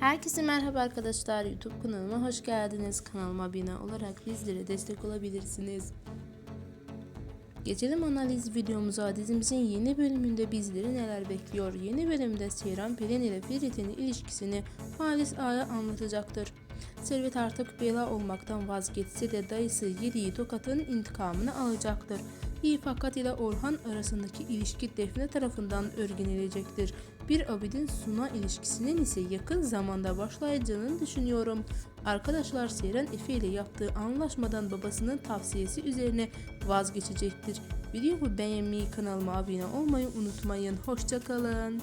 Herkese merhaba arkadaşlar. YouTube kanalıma hoş geldiniz. Kanalıma abone olarak bizlere destek olabilirsiniz. Geçelim analiz videomuza. Dizimizin yeni bölümünde bizleri neler bekliyor? Yeni bölümde Seyran Pelin ile Ferit'in ilişkisini Halis Ağa'ya anlatacaktır. Servet artık bela olmaktan vazgeçse de dayısı yediği tokatın intikamını alacaktır. İyi fakat ile Orhan arasındaki ilişki Defne tarafından örgünülecektir. Bir Abidin Suna ilişkisinin ise yakın zamanda başlayacağını düşünüyorum. Arkadaşlar Seyran Efe ile yaptığı anlaşmadan babasının tavsiyesi üzerine vazgeçecektir. Videomu beğenmeyi, kanalıma abone olmayı unutmayın. Hoşçakalın.